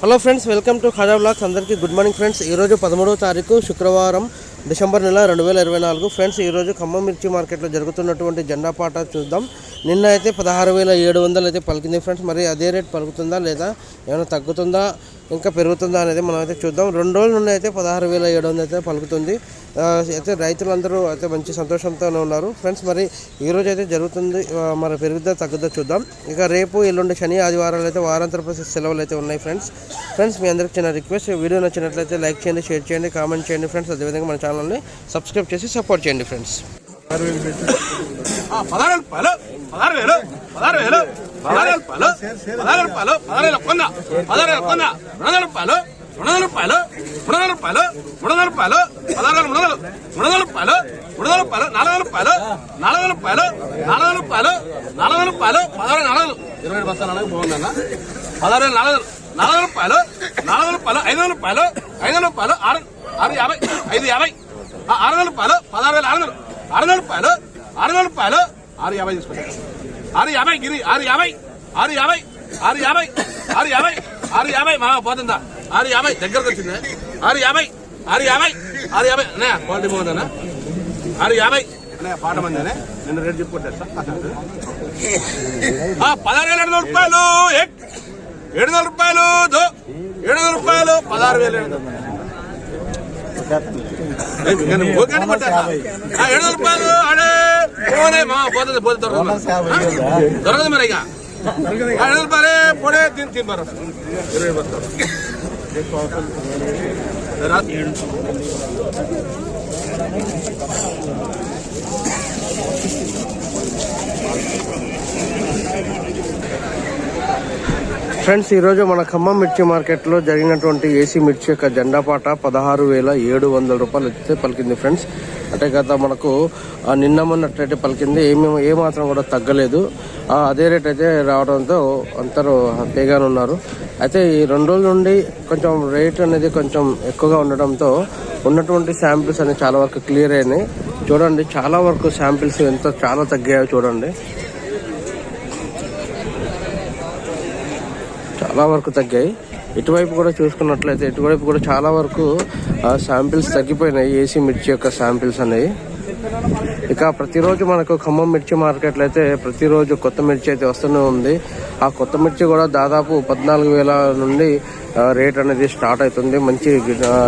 Hello friends welcome to Khaja blogs అందరికీ good morning friends. ఈరోజు పదమూడవ తారీఖు శుక్రవారం డిసెంబర్ నెల రెండు వేల ఇరవై నాలుగు. ఫ్రెండ్స్ ఈరోజు ఖమ్మం మిర్చి మార్కెట్లో జరుగుతున్నటువంటి జెండా పాట చూద్దాం. నిన్న అయితే పదహారు వేల ఏడు వందలు అయితే పలికింది ఫ్రెండ్స్. మరి అదే రేట్ పలుకుతుందా లేదా? ఏమైనా తగ్గుతుందా? ఇంకా పెరుగుతుందా అనేది మనం అయితే చూద్దాం. రెండు రోజుల నుండి అయితే పదహారు వేల ఏడు వందలు అయితే పలుకుతుంది. అయితే రైతులందరూ అయితే మంచి సంతోషంతోనే ఉన్నారు. ఫ్రెండ్స్ మరి ఈ అయితే జరుగుతుంది మరి పెరుగుద్దా తగ్గుద్దా చూద్దాం. ఇక రేపు ఎల్లుండి శని ఆదివారాలు అయితే వారాంతరపు సెలవులు అయితే ఉన్నాయి ఫ్రెండ్స్. ఫ్రెండ్స్ మీ అందరికి చిన్న రిక్వెస్ట్ వీడియో నచ్చినట్లయితే లైక్ చేయండి షేర్ చేయండి కామెంట్ చేయండి ఫ్రెండ్స్. అదేవిధంగా మన ఛానల్ని సబ్స్క్రైబ్ చేసి సపోర్ట్ చేయండి ఫ్రెండ్స్. పదహారు రూపాయలు పదహారు వేలు పదహారు వేలు పదహారు రూపాయలు పదహారు రూపాయలు పదహారు వేల కొంద పదహారు వేల కొంద రెండు వందల రూపాయలు రెండు వందల రూపాయలు మూడు వందల రూపాయలు మూడు వందల రూపాయలు పదహారు వేల మూడు వందలు మూడు వందల రూపాయలు మూడు వందల రూపాయలు నాలుగు వందల రూపాయలు నాలుగు వందల రూపాయలు నాలుగు వందల రూపాయలు నాలుగు వందల రూపాయలు పదహారు నాలుగు వందలు ఇరవై ఏడు బస్తాలు అలాగే బాగుందన్న పదహారు వేల నాలుగు వందలు నాలుగు వందల రూపాయలు నాలుగు వందల రూపాయలు ఐదు వందల రూపాయలు ఐదు వందల రూపాయలు ఆరు ఆరు యాభై ఐదు యాభై ఆ, ఆరు వందల రూపాయలు పదహారు వేల ఆరు వందలు అరవై రూపాయలు అరవై రూపాయలు ఆరు యాభై తీసుకుంటారు ఆరు యాభై గిరి ఆరు యాభై ఆరు యాభై ఆరు యాభై ఆరు యాభై ఆరు యాభై మా పోతుందా? ఆరు యాభై దగ్గరకు వచ్చింది? ఆరు యాభై ఆరు యాభై ఆరు యాభై. అనే క్వాలిటీ బాగుందన్నా? ఆరు యాభై. అనే పాట మందినే? నిన్న రేటు చెప్పుకుంటా. పదహారు వేల ఏడు వందల రూపాయలు. ఏ- ఏడు వందల రూపాయలు ఏడు వందల రూపాయలు. పదహారు వేల ఏడు వందలు. ఏడు వందల రూపాయలు అడే పోనే మా పోతుంది పోతే దొరకదు ఆ? దొరకదు మరి ఇక ఆ, ఏడు వందల రూపాయలే పోడే తిని తిని మరి ఇరవై బస్తాలు. రా- ఫ్రెండ్స్ ఈరోజు మన ఖమ్మం మిర్చి మార్కెట్లో జరిగినటువంటి ఏసీ మిర్చి యొక్క జెండా పాట పదహారు వేల ఏడు వందల రూపాయలు అయితే పలికింది ఫ్రెండ్స్. అంటే గత మనకు నిన్న మొన్నట్టయితే పలికింది. ఏమేమి ఏ మాత్రం కూడా తగ్గలేదు. అదే రేట్ అయితే రావడంతో అందరూ హ్యాపీగానే ఉన్నారు. అయితే ఈ రెండు రోజుల నుండి కొంచెం రేట్ అనేది కొంచెం ఎక్కువగా ఉండడంతో ఉన్నటువంటి శాంపిల్స్ అనేవి చాలా వరకు క్లియర్ అయినాయి. చూడండి చాలా వరకు శాంపిల్స్ ఎంత చాలా తగ్గాయో చూడండి. చాలా వరకు తగ్గాయి. ఇటువైపు కూడా చూసుకున్నట్లయితే ఇటువైపు కూడా చాలా వరకు శాంపిల్స్ తగ్గిపోయినాయి. ఏసీ మిర్చి యొక్క శాంపిల్స్ అనేవి. ఇక ప్రతిరోజు మనకు ఖమ్మం మిర్చి మార్కెట్లో అయితే ప్రతిరోజు కొత్త మిర్చి అయితే వస్తూనే ఉంది. ఆ కొత్త మిర్చి కూడా దాదాపు పద్నాలుగు వేల నుండి రేట్ అనేది స్టార్ట్ అవుతుంది. మంచి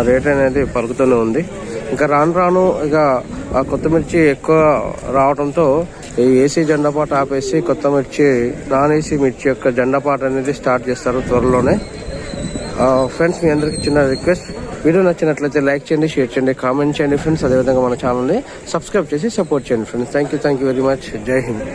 రేట్ అనేది పలుకుతూనే ఉంది. ఇంకా రాను రాను ఇక ఆ కొత్త మిర్చి ఎక్కువ రావడంతో ఈ ఏసీ జెండా పాట ఆపేసి కొత్త మిర్చి నాన్ ఏసీ మిర్చి యొక్క జెండా పాట అనేది స్టార్ట్ చేస్తారు త్వరలోనే. ఫ్రెండ్స్ మీ అందరికీ చిన్న రిక్వెస్ట్. వీడియో నచ్చినట్లయితే లైక్ చేయండి షేర్ చేయండి కామెంట్ చేయండి ఫ్రెండ్స్. అదేవిధంగా మన ఛానల్ని సబ్స్క్రైబ్ చేసి సపోర్ట్ చేయండి friends. Thank you thank you very much. జై హింద్.